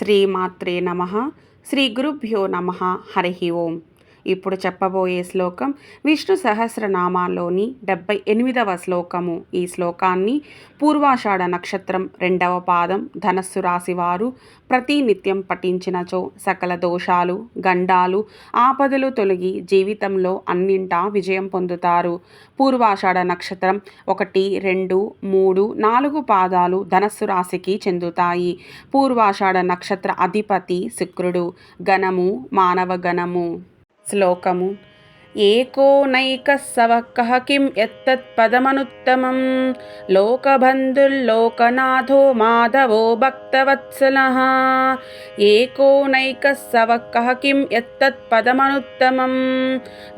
శ్రీమాత్రే నమ. శ్రీ గురుభ్యో నమ. హరి ఓం. ఇప్పుడు చెప్పబోయే శ్లోకం విష్ణు సహస్రనామాలోని డెబ్బై ఎనిమిదవ శ్లోకము. ఈ శ్లోకాన్ని పూర్వాషాఢ నక్షత్రం రెండవ పాదం ధనస్సు రాశివారు ప్రతినిత్యం పఠించినచో సకల దోషాలు గండాలు ఆపదలు తొలగి జీవితంలో అన్నింటా విజయం పొందుతారు. పూర్వాషాఢ నక్షత్రం ఒకటి రెండు మూడు నాలుగు పాదాలు ధనస్సు రాశికి చెందుతాయి. పూర్వాషాఢ నక్షత్ర అధిపతి శుక్రుడు. గణము మానవ గణము శ్లోకము. ఏకోనైకः సవః కిం ఎత్తత్పదమనుత్తమం లోకబంధుల్లోకనాథో మాధవో భక్తవత్సలः. ఏకోనైకः సవః కిం ఎత్తత్పదమనుత్తమం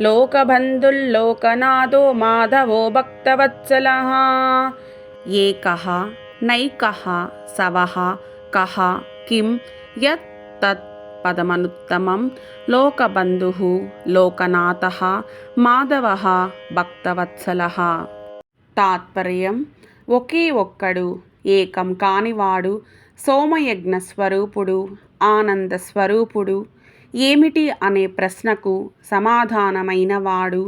లోకబంధుల్లోకనాథో మాధవో భక్తవత్సలः. ఏకః నైకః సవః కః కిం యత్ తత్ పదమనుత్తమం లోకబంధు లోకనాథ మాధవ భక్తవత్సల తాత్పర్యం ఒకే ఒక్కడు ఏకం కానివాడు సోమయజ్ఞ స్వరూపుడు ఆనంద స్వరూపుడు ఏమిటి అనే ప్రశ్నకు సమాధానమైనవాడు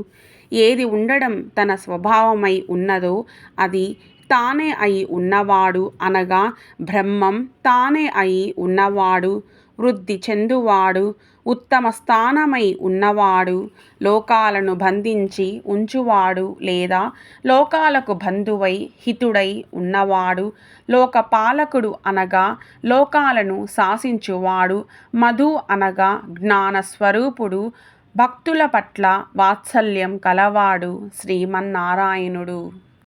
ఏది ఉండడం తన స్వభావమై ఉన్నదో అది తానే అయి ఉన్నవాడు అనగా బ్రహ్మం తానే అయి ఉన్నవాడు వృద్ధి చెందువాడు ఉత్తమ స్థానమై ఉన్నవాడు లోకాలను బంధించి ఉంచువాడు లేదా లోకాలకు బంధువై హితుడై ఉన్నవాడు లోకపాలకుడు అనగా లోకాలను శాసించువాడు మధు అనగా జ్ఞాన స్వరూపుడు భక్తుల పట్ల వాత్సల్యం కలవాడు శ్రీమన్నారాయణుడు.